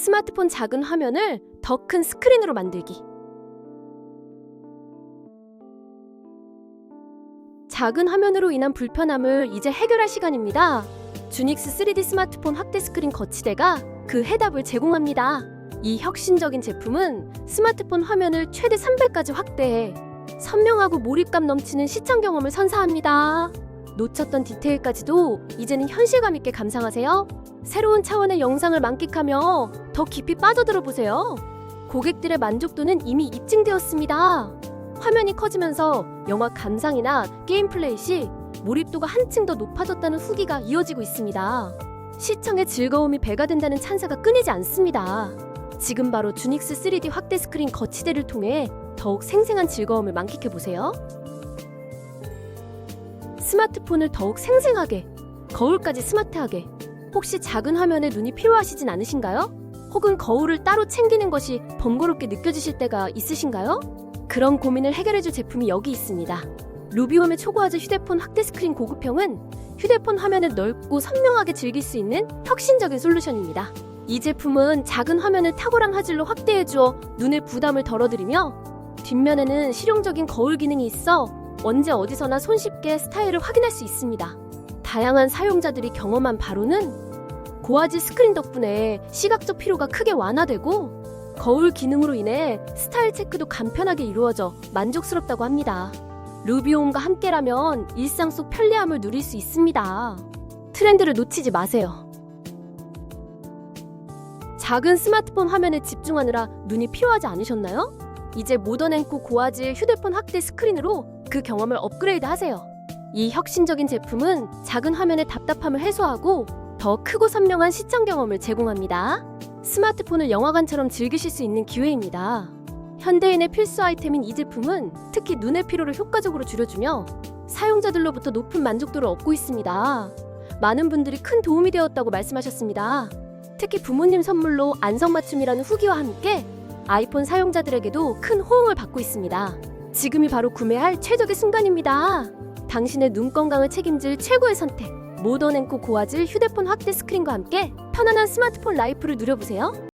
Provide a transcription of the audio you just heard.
스마트폰 작은 화면을 더 큰 스크린으로 만들기. 작은 화면으로 인한 불편함을 이제 해결할 시간입니다. 주닉스 3D 스마트폰 확대 스크린 거치대가 그 해답을 제공합니다. 이 혁신적인 제품은 스마트폰 화면을 최대 3배까지 확대해 선명하고 몰입감 넘치는 시청 경험을 선사합니다. 놓쳤던 디테일까지도 이제는 현실감 있게 감상하세요. 새로운 차원의 영상을 만끽하며 더 깊이 빠져들어 보세요. 고객들의 만족도는 이미 입증되었습니다. 화면이 커지면서 영화 감상이나 게임 플레이 시 몰입도가 한층 더 높아졌다는 후기가 이어지고 있습니다. 시청의 즐거움이 배가 된다는 찬사가 끊이지 않습니다. 지금 바로 주닉스 3D 확대 스크린 거치대를 통해 더욱 생생한 즐거움을 만끽해 보세요. 스마트폰을 더욱 생생하게, 거울까지 스마트하게. 혹시 작은 화면에 눈이 필요하시진 않으신가요? 혹은 거울을 따로 챙기는 것이 번거롭게 느껴지실 때가 있으신가요? 그런 고민을 해결해줄 제품이 여기 있습니다. 루비움의 초고화질 휴대폰 확대 스크린 고급형은 휴대폰 화면을 넓고 선명하게 즐길 수 있는 혁신적인 솔루션입니다. 이 제품은 작은 화면을 탁월한 화질로 확대해주어 눈의 부담을 덜어드리며 뒷면에는 실용적인 거울 기능이 있어 언제 어디서나 손쉽게 스타일을 확인할 수 있습니다. 다양한 사용자들이 경험한 바로는 고화질 스크린 덕분에 시각적 피로가 크게 완화되고 거울 기능으로 인해 스타일 체크도 간편하게 이루어져 만족스럽다고 합니다. 루비움과 함께라면 일상 속 편리함을 누릴 수 있습니다. 트렌드를 놓치지 마세요. 작은 스마트폰 화면에 집중하느라 눈이 피로하지 않으셨나요? 이제 모던 앤코 고화질 휴대폰 확대 스크린으로 그 경험을 업그레이드 하세요. 이 혁신적인 제품은 작은 화면의 답답함을 해소하고 더 크고 선명한 시청 경험을 제공합니다. 스마트폰을 영화관처럼 즐기실 수 있는 기회입니다. 현대인의 필수 아이템인 이 제품은 특히 눈의 피로를 효과적으로 줄여주며 사용자들로부터 높은 만족도를 얻고 있습니다. 많은 분들이 큰 도움이 되었다고 말씀하셨습니다. 특히 부모님 선물로 안성맞춤이라는 후기와 함께 아이폰 사용자들에게도 큰 호응을 받고 있습니다. 지금이 바로 구매할 최적의 순간입니다. 당신의 눈 건강을 책임질 최고의 선택. 모던앤코 고화질 휴대폰 확대 스크린과 함께 편안한 스마트폰 라이프를 누려보세요.